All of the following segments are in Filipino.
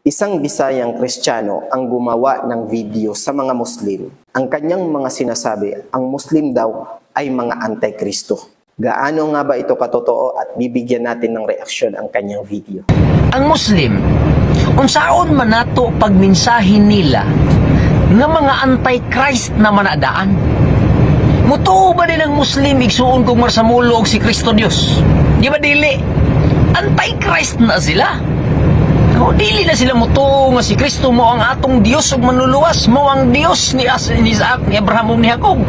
Isang Bisayang Kristiyano ang gumawa ng video sa mga Muslim. Ang kanyang mga sinasabi, ang Muslim daw ay mga antikristo. Gaano nga ba ito katotoo at bibigyan natin ng reaksyon ang kanyang video. ang Muslim unsaon man nato pagminsahin nila nga mga anti-Christ na manadaan Mutuo ba din ang Muslim igsuon kung marsamulog si Kristo Dios? Di ba dili? Anti-Christ na sila. O dili na sila mutuo nga si Kristo mo ang atong Dios ug manluluwas mo ang Dios ni, Isaac, ni Abraham ug ni Jacob.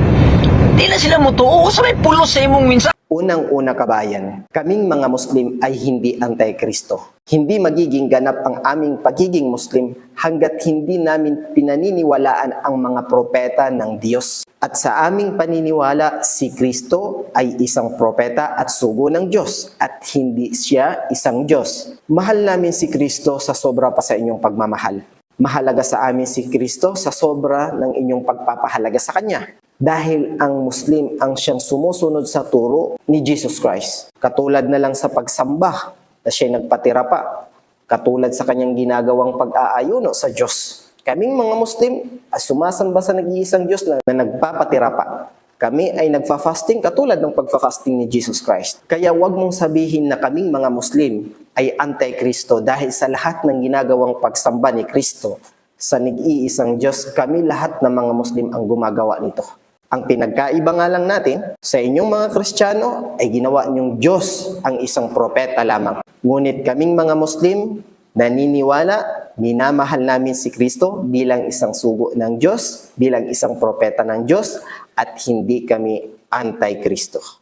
Di na sila mutuo sa may pulos sa imong minsan. Unang-una kabayan, kaming mga Muslim ay hindi antikristo. Hindi magiging ganap ang aming pagiging Muslim hanggat hindi namin pinaniniwalaan ang mga propeta ng Diyos. At sa aming paniniwala, si Kristo ay isang propeta at sugo ng Diyos at hindi siya isang Diyos. Mahal namin si Kristo sa sobra pa sa inyong pagmamahal. Mahalaga sa amin si Kristo sa sobra ng inyong pagpapahalaga sa Kanya dahil ang Muslim ang siyang sumusunod sa turo ni Jesus Christ. Katulad na lang sa pagsamba na siya nagpatira pa. Katulad sa kanyang ginagawang pag-aayuno sa Diyos. Kaming mga Muslim, as sumasamba sa nag-iisang Diyos na, na nagpapatira pa. Kami ay nagfa-fasting katulad ng pagfa-fasting ni Jesus Christ. Kaya wag mong sabihin na kaming mga Muslim ay anti-Kristo dahil sa lahat ng ginagawang pagsamba ni Kristo sa nag-iisang Diyos, kami lahat ng mga Muslim ang gumagawa nito. Ang pinagkaiba nga lang natin, sa inyong mga Kristiyano ay ginawa niyong Diyos ang isang propeta lamang. Ngunit kaming mga Muslim, naniniwala, minamahal namin si Kristo bilang isang sugo ng Diyos, bilang isang propeta ng Diyos, at hindi kami anti-Kristo.